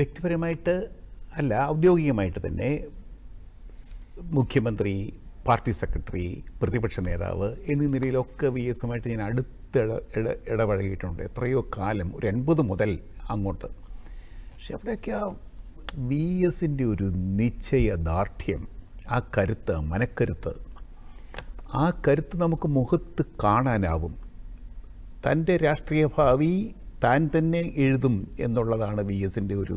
വ്യക്തിപരമായിട്ട് അല്ല ഔദ്യോഗികമായിട്ട് തന്നെ മുഖ്യമന്ത്രി പാർട്ടി സെക്രട്ടറി പ്രതിപക്ഷ നേതാവ് എന്നീ നിലയിലൊക്കെ വി എസുമായിട്ട് ഞാൻ അടുത്ത് ഇട ഇട ഇടപഴകിയിട്ടുണ്ട്. എത്രയോ കാലം ഒരു എൺപത് മുതൽ അങ്ങോട്ട്. പക്ഷെ അവിടെയൊക്കെ ആ വി എസിന്റെ ഒരു നിശ്ചയ ദാർഢ്യം ആ കരുത്ത് മനക്കരുത്ത് ആ കരുത്ത് നമുക്ക് മുഖത്ത് കാണാനാവും. തന്റെ രാഷ്ട്രീയ ഭാവി താൻ തന്നെ എഴുതും എന്നുള്ളതാണ് വി എസിന്റെ ഒരു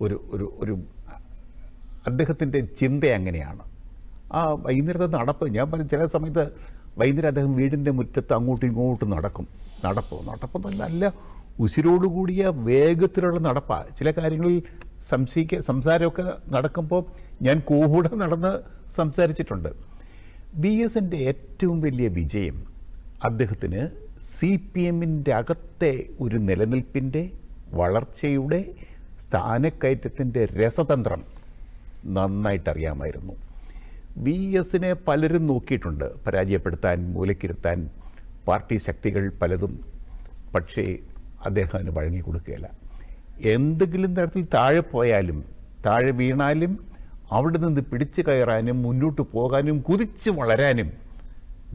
ഒരു ഒരു ഒരു അദ്ദേഹത്തിന്റെ ചിന്ത അങ്ങനെയാണ് ആ വൈകുന്നേരത്തെ നടപ്പ് ഞാൻ പറഞ്ഞു ചില സമയത്ത് വൈകുന്നേരം അദ്ദേഹം വീടിന്റെ മുറ്റത്ത് അങ്ങോട്ടും ഇങ്ങോട്ടും നടക്കും. നടപ്പ് നടപ്പ് നല്ല ഉസിരോടുകൂടിയ വേഗത്തിലുള്ള നടപ്പാണ് ചില കാര്യങ്ങളിൽ സംശയിക്ക സംസാരമൊക്കെ നടക്കുമ്പോൾ ഞാൻ കൂടെ നടന്ന് സംസാരിച്ചിട്ടുണ്ട്. ബി എസിന്റെ ഏറ്റവും വലിയ വിജയം അദ്ദേഹത്തിന് സി പി എമ്മിന്റെ അകത്തെ ഒരു നിലനിൽപ്പിന്റെ വളർച്ചയുടെ സ്ഥാനക്കയറ്റത്തിന്റെ രസതന്ത്രം നന്നായിട്ടറിയാമായിരുന്നു. വി എസിനെ പലരും നോക്കിയിട്ടുണ്ട്. പരാജയപ്പെടുത്താൻ മൂലക്കിരുത്താൻ പാർട്ടി ശക്തികൾ പലതും പക്ഷേ അദ്ദേഹം അതിന് വഴങ്ങി കൊടുക്കുകയില്ല. എന്തെങ്കിലും തരത്തിൽ താഴെ പോയാലും താഴെ വീണാലും അവിടെ നിന്ന് പിടിച്ചു കയറാനും മുന്നോട്ട് പോകാനും കുതിച്ച് വളരാനും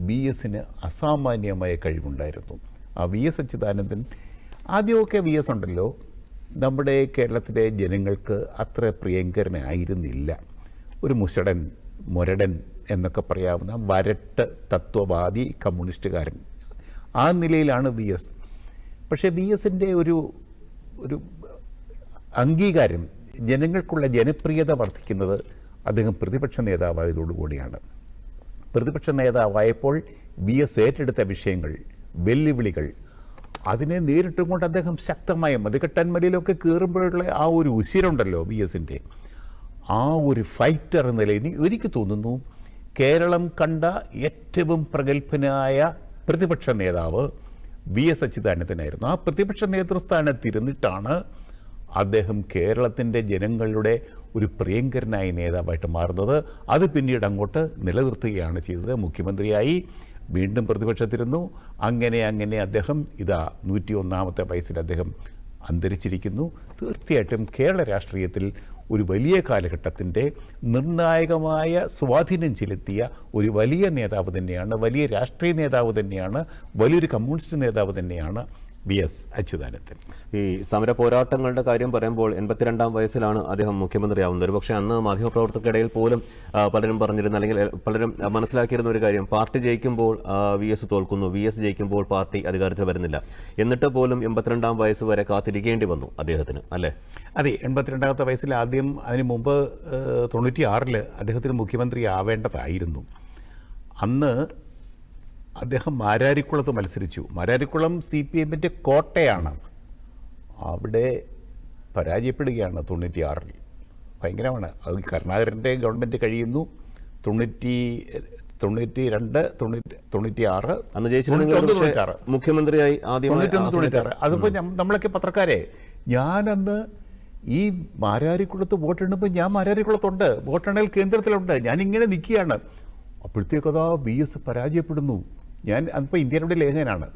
ബി എസിന് അസാമാന്യമായ കഴിവുണ്ടായിരുന്നു. ആ വി എസ് അച്യുതാനന്ദൻ ആദ്യമൊക്കെ വി എസ് ഉണ്ടല്ലോ. നമ്മുടെ കേരളത്തിലെ ജനങ്ങൾക്ക് അത്ര പ്രിയങ്കരനായിരുന്നില്ല. ഒരു മുഷടൻ മുരടൻ എന്നൊക്കെ പറയാവുന്ന വരട്ട് തത്വവാദി കമ്മ്യൂണിസ്റ്റുകാരൻ. ആ നിലയിലാണ് വി എസ്. പക്ഷേ വി എസിന്റെ ഒരു ഒരു അംഗീകാരം ജനങ്ങൾക്കുള്ള ജനപ്രിയത വർദ്ധിക്കുന്നത് അദ്ദേഹം പ്രതിപക്ഷ നേതാവായതോടുകൂടിയാണ്. പ്രതിപക്ഷ നേതാവായപ്പോൾ വി എസ് ഏറ്റെടുത്ത വിഷയങ്ങൾ വെല്ലുവിളികൾ അതിനെ നേരിട്ടും കൊണ്ട് അദ്ദേഹം ശക്തമായ മതികെട്ടന്മലയിലൊക്കെ കയറുമ്പോഴുള്ള ആ ഒരു ഉശിരുണ്ടല്ലോ വി എസിന്റെ ആ ഒരു ഫൈറ്റർ എന്ന നിലയിൽ എനിക്ക് തോന്നുന്നു കേരളം കണ്ട ഏറ്റവും പ്രഗത്ഭനായ പ്രതിപക്ഷ നേതാവ് വി എസ് അച്യുതാനന്ദനായിരുന്നു. ആ പ്രതിപക്ഷ നേതൃസ്ഥാനത്തിരുന്നിട്ടാണ് അദ്ദേഹം കേരളത്തിന്റെ ജനങ്ങളുടെ ഒരു പ്രിയങ്കരനായ നേതാവായിട്ട് മാറുന്നത്. അത് പിന്നീട് അങ്ങോട്ട് നിലനിർത്തുകയാണ് ചെയ്തത്. മുഖ്യമന്ത്രിയായി വീണ്ടും പ്രതിപക്ഷത്തിരുന്നു. അങ്ങനെ അങ്ങനെ അദ്ദേഹം ഇതാ നൂറ്റി ഒന്നാമത്തെ വയസ്സിൽ അദ്ദേഹം അന്തരിച്ചിരിക്കുന്നു. തീർച്ചയായിട്ടും കേരള രാഷ്ട്രീയത്തിൽ ഒരു വലിയ കാലഘട്ടത്തിന്റെ നിർണായകമായ സ്വാധീനം ചെലുത്തിയ ഒരു വലിയ നേതാവ് തന്നെയാണ് വലിയ രാഷ്ട്രീയ നേതാവ് തന്നെയാണ് വലിയൊരു കമ്മ്യൂണിസ്റ്റ് നേതാവ് തന്നെയാണ് വി എസ് അച്യുതാനന്ദൻ. ഈ സമര പോരാട്ടങ്ങളുടെ കാര്യം പറയുമ്പോൾ എൺപത്തിരണ്ടാം വയസ്സിലാണ് അദ്ദേഹം മുഖ്യമന്ത്രിയാവുന്നത്. ഒരുപക്ഷെ അന്ന് മാധ്യമപ്രവർത്തകർക്കിടയിൽ പോലും പലരും പറഞ്ഞിരുന്ന അല്ലെങ്കിൽ പലരും മനസ്സിലാക്കിയിരുന്ന ഒരു കാര്യം. പാർട്ടി ജയിക്കുമ്പോൾ വി എസ് തോൽക്കുന്നു. വി എസ് ജയിക്കുമ്പോൾ പാർട്ടി അധികാരത്തിൽ വരുന്നില്ല. എന്നിട്ട് പോലും എൺപത്തിരണ്ടാം വയസ്സ് വരെ കാത്തിരിക്കേണ്ടി വന്നു അദ്ദേഹത്തിന് അല്ലേ? അതെ എൺപത്തിരണ്ടാമത്തെ വയസ്സിൽ ആദ്യം അതിന് മുമ്പ് തൊണ്ണൂറ്റി ആറിൽ അദ്ദേഹത്തിന് മുഖ്യമന്ത്രി ആവേണ്ടതായിരുന്നു അന്ന് അദ്ദേഹം മാരാരിക്കുളത്ത് മത്സരിച്ചു. മാരാരിക്കുളം സി പി എമ്മിന്റെ കോട്ടയാണ്. അവിടെ പരാജയപ്പെടുകയാണ് തൊണ്ണൂറ്റി ആറിൽ ഭയങ്കരമാണ്. അത് കരുണാകരന്റെ ഗവൺമെന്റ് കഴിയുന്നു. തൊണ്ണൂറ്റി തൊണ്ണൂറ്റി രണ്ട് തൊണ്ണൂറ്റി തൊണ്ണൂറ്റി ആറ് മുഖ്യമന്ത്രിയായി തൊണ്ണൂറ്റൊന്ന് തൊണ്ണൂറ്റാറ് അതിപ്പോൾ നമ്മളൊക്കെ പത്രക്കാരെ ഞാനന്ന് ഈ മാരാരിക്കുളത്ത് വോട്ടെണ്ണുമ്പോൾ ഞാൻ മാരാരിക്കുളത്തുണ്ട്. വോട്ടെണ്ണൽ കേന്ദ്രത്തിലുണ്ട്. ഞാനിങ്ങനെ നിൽക്കുകയാണ്. അപ്പോഴത്തേക്കതാ ബി എസ് പരാജയപ്പെടുന്നു. ഞാൻ അതിപ്പോൾ ഇന്ത്യയുടെ ലേഖകനാണ്.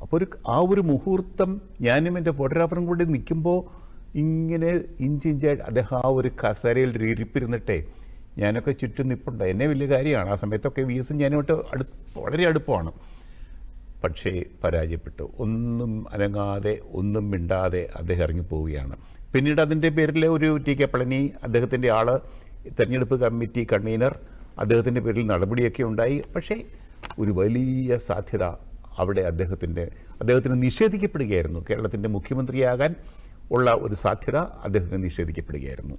അപ്പോൾ ഒരു ആ ഒരു മുഹൂർത്തം ഞാനും എന്റെ ഫോട്ടോഗ്രാഫറും കൂടി നിൽക്കുമ്പോൾ ഇങ്ങനെ ഇഞ്ചിഞ്ചായിട്ട് അദ്ദേഹം ആ ഒരു കസരയിൽ ഇരിപ്പിരുന്നിട്ടേ ഞാനൊക്കെ ചുറ്റും നിൽപ്പുണ്ട് എന്നെ വലിയ കാര്യമാണ്. ആ സമയത്തൊക്കെ വി എസും ഞാനുമായിട്ട് അടു വളരെ അടുപ്പമാണ്. പക്ഷേ പരാജയപ്പെട്ടു. ഒന്നും അനങ്ങാതെ ഒന്നും മിണ്ടാതെ അദ്ദേഹം ഇറങ്ങിപ്പോവുകയാണ് പിന്നീട് അതിന്റെ പേരിൽ ഒരു ടി കെ പളനി അദ്ദേഹത്തിന്റെ ആൾ തെരഞ്ഞെടുപ്പ് കമ്മിറ്റി കൺവീനർ അദ്ദേഹത്തിന്റെ പേരിൽ നടപടിയൊക്കെ ഉണ്ടായി. പക്ഷേ ഒരു വലിയ സാധ്യത അവിടെ അദ്ദേഹത്തിന്റെ അദ്ദേഹത്തിന് നിഷേധിക്കപ്പെടുകയായിരുന്നു. കേരളത്തിന്റെ മുഖ്യമന്ത്രിയാകാൻ ഉള്ള ഒരു സാധ്യത അദ്ദേഹത്തിന് നിഷേധിക്കപ്പെടുകയായിരുന്നു.